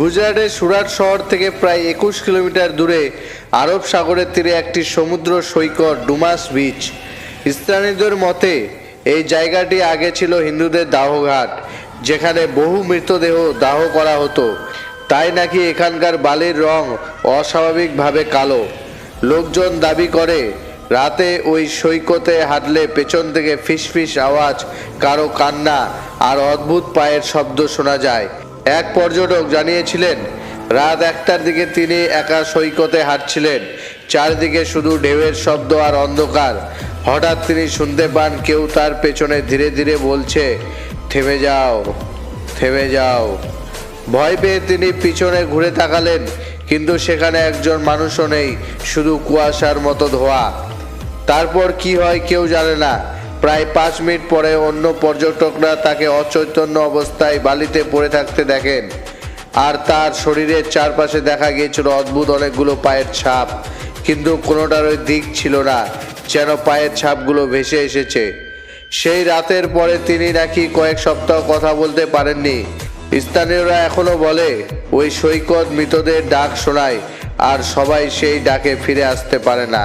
গুজরাটের সুরাট শহর থেকে প্রায় একুশ কিলোমিটার দূরে আরব সাগরের তীরে একটি সমুদ্র সৈকত, ডুমাস বিচ। স্থানীয়দের মতে, এই জায়গাটি আগে ছিল হিন্দুদের দাহঘাট, যেখানে বহু মৃতদেহ দাহ করা হতো। তাই নাকি এখানকার বালির রং অস্বাভাবিকভাবে কালো? লোকজন দাবি করে, রাতে ওই সৈকতে হাঁটলে পেছন থেকে ফিসফিস আওয়াজ, কারও কান্না আর অদ্ভুত পায়ের শব্দ শোনা যায়। এক পর্যটক জানিয়েছিলেন, রাত একটার দিকে তিনি একা সৈকতে হাঁটছিলেন। চারদিকে শুধু ঢেউয়ের শব্দ আর অন্ধকার। হঠাৎ তিনি শুনতে পান, কেউ তার পেছনে ধীরে ধীরে বলছে, থেমে যাও থেমে যাও। ভয় পেয়ে তিনি পিছনে ঘুরে তাকালেন, কিন্তু সেখানে একজন মানুষও নেই, শুধু কুয়াশার মতো ধোয়া। তারপর কি হয় কেউ জানে না। প্রায় পাঁচ মিনিট পরে অন্য পর্যটকরা তাকে অচৈতন্য অবস্থায় বালিতে পড়ে থাকতে দেখেন। আর তার শরীরের চারপাশে দেখা গিয়েছিল অদ্ভুত অনেকগুলো পায়ের ছাপ। কিন্তু কোনোটারই দিক ছিল না, যেন পায়ের ছাপগুলো ভেসে এসেছে। সেই রাতের পরে তিনি নাকি কয়েক সপ্তাহ কথা বলতে পারেননি। স্থানীয়রা এখনও বলে, ওই সৈকত মৃতদের ডাক শোনায়, আর সবাই সেই ডাকে ফিরে আসতে পারে না।